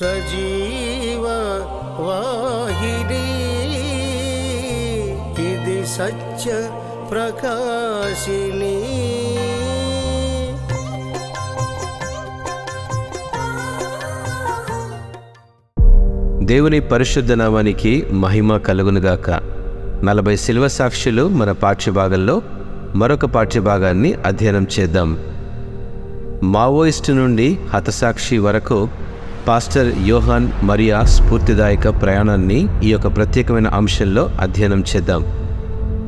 సజీవ వాహిని ఇది సత్య ప్రకాశిని దేవుని పరిశుద్ధ నామానికి మహిమ కలుగునుగాక. నలభై శిల్వ సాక్షులు మన పాఠ్యభాగంలో మరొక పాఠ్యభాగాన్ని అధ్యయనం చేద్దాం. మావోయిస్టు నుండి హతసాక్షి వరకు పాస్టర్ యోహాన్ మరియా స్ఫూర్తిదాయక ప్రయాణాన్ని ఈ యొక్క ప్రత్యేకమైన అంశంలో అధ్యయనం చేద్దాం.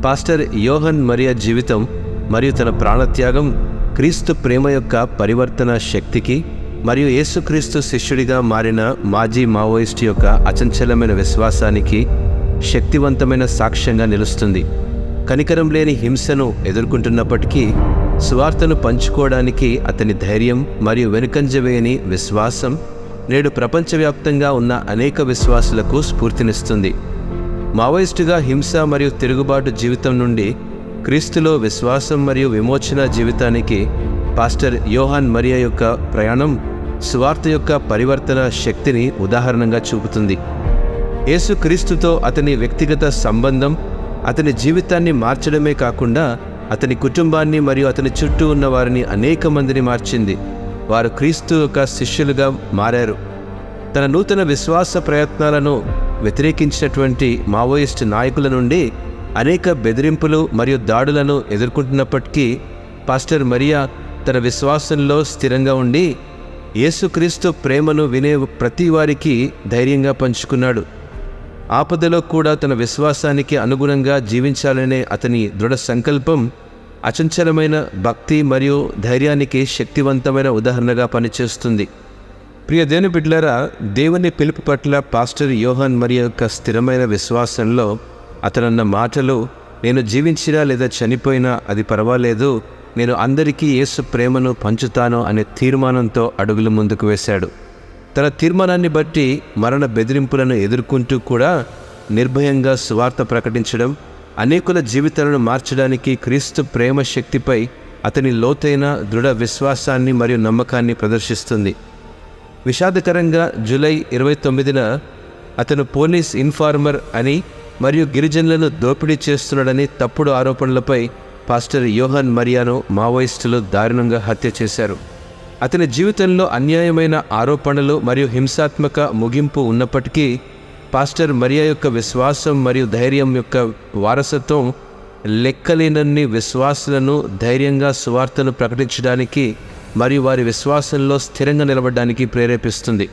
పాస్టర్ యోహన్ మరియా జీవితం మరియు తన ప్రాణత్యాగం క్రీస్తు ప్రేమ యొక్క పరివర్తన శక్తికి మరియు యేసుక్రీస్తు శిష్యుడిగా మారిన మాజీ మావోయిస్ట్ యొక్క అచంచలమైన విశ్వాసానికి శక్తివంతమైన సాక్ష్యంగా నిలుస్తుంది. కనికరం లేని హింసను ఎదుర్కొంటున్నప్పటికీ స్వార్థను పంచుకోవడానికి అతని ధైర్యం మరియు వెనుకంజ వేయని విశ్వాసం నేడు ప్రపంచవ్యాప్తంగా ఉన్న అనేక విశ్వాసులకు స్ఫూర్తినిస్తుంది. మావోయిస్టుగా హింస మరియు తిరుగుబాటు జీవితం నుండి క్రీస్తులో విశ్వాసం మరియు విమోచన జీవితానికి పాస్టర్ యోహాన్ మరియా యొక్క ప్రయాణం స్వార్థ యొక్క పరివర్తన శక్తిని ఉదాహరణగా చూపుతుంది. యేసు క్రీస్తుతో అతని వ్యక్తిగత సంబంధం అతని జీవితాన్ని మార్చడమే కాకుండా అతని కుటుంబాన్ని మరియు అతని చుట్టూ ఉన్న వారిని అనేక మందిని మార్చింది. వారు క్రీస్తు యొక్క శిష్యులుగా మారారు. తన నూతన విశ్వాస ప్రయత్నాలను వ్యతిరేకించినటువంటి మావోయిస్ట్ నాయకుల నుండి అనేక బెదిరింపులు మరియు దాడులను ఎదుర్కొంటున్నప్పటికీ పాస్టర్ మరియా తన విశ్వాసంలో స్థిరంగా ఉండి యేసుక్రీస్తు ప్రేమను వినే ప్రతి వారికి ధైర్యంగా పంచుకున్నాడు. ఆపదలో కూడా తన విశ్వాసానికి అనుగుణంగా జీవించాలనే అతని దృఢ సంకల్పం అచంచలమైన భక్తి మరియు ధైర్యానికి శక్తివంతమైన ఉదాహరణగా పనిచేస్తుంది. ప్రియ దేవుని బిడ్డలారా దేవుని పిలుపు పట్ల పాస్టర్ యోహాన్ మరి యొక్క స్థిరమైన విశ్వాసంలో అతనన్న మాటలు నేను జీవించినా లేదా చనిపోయినా అది పర్వాలేదు నేను అందరికీ యేసు ప్రేమను పంచుతాను అనే తీర్మానంతో అడుగులు ముందుకు వేశాడు. తన తీర్మానాన్ని బట్టి మరణ బెదిరింపులను ఎదుర్కొంటూ కూడా నిర్భయంగా సువార్త ప్రకటించడం అనేకుల జీవితాలను మార్చడానికి క్రీస్తు ప్రేమ శక్తిపై అతని లోతైన దృఢ విశ్వాసాన్ని మరియు నమ్మకాన్ని ప్రదర్శిస్తుంది. విషాదకరంగా జూలై ఇరవై తొమ్మిదిన అతను పోలీస్ ఇన్ఫార్మర్ అని మరియు గిరిజనులను దోపిడీ చేస్తున్నాడని తప్పుడు ఆరోపణలపై పాస్టర్ యోహన్ మరియాను మావోయిస్టులు దారుణంగా హత్య చేశారు. అతని జీవితంలో అన్యాయమైన ఆరోపణలు మరియు హింసాత్మక ముగింపు ఉన్నప్పటికీ పాస్టర్ మరియా యొక్క విశ్వాసం మరియు ధైర్యం యొక్క వారసత్వం లెక్కలేనన్ని విశ్వాసులను ధైర్యంగా సువార్తను ప్రకటించడానికి మరియు వారి విశ్వాసంలో స్థిరంగా నిలబడడానికి ప్రేరేపిస్తుంది.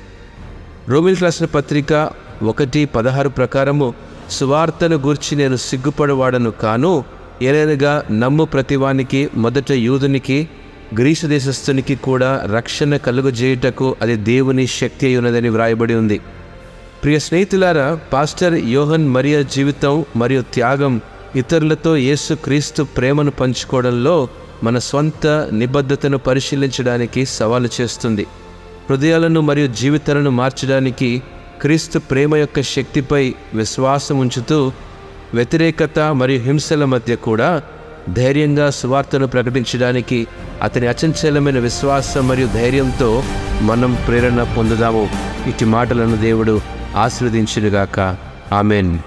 రోమిల్ రాసిన పత్రిక ఒకటి పదహారు ప్రకారము సువార్తను గూర్చి నేను సిగ్గుపడవాడను కాను ఏలైనగా నమ్ము ప్రతివానికి మొదట యూదునికి గ్రీసు దేశస్థునికి కూడా రక్షణ కలుగజేయుటకు అది దేవుని శక్తి అయి ఉన్నదని వ్రాయబడి ఉంది. ప్రియ స్నేహితులారా పాస్టర్ యోహన్ మరియా జీవితం మరియు త్యాగం ఇతరులతో యేసు క్రీస్తు ప్రేమను పంచుకోవడంలో మన స్వంత నిబద్ధతను పరిశీలించడానికి సవాలు చేస్తుంది. హృదయాలను మరియు జీవితాలను మార్చడానికి క్రీస్తు ప్రేమ యొక్క శక్తిపై విశ్వాసం ఉంచుతూ వ్యతిరేకత మరియు హింసల మధ్య కూడా ధైర్యంగా సువార్తను ప్రకటించడానికి అతని అచంచలమైన విశ్వాసం మరియు ధైర్యంతో మనం ప్రేరణ పొందుదాము. ఇటు మాటలను దేవుడు ఆశీర్వదించినగాక. ఆమెన్.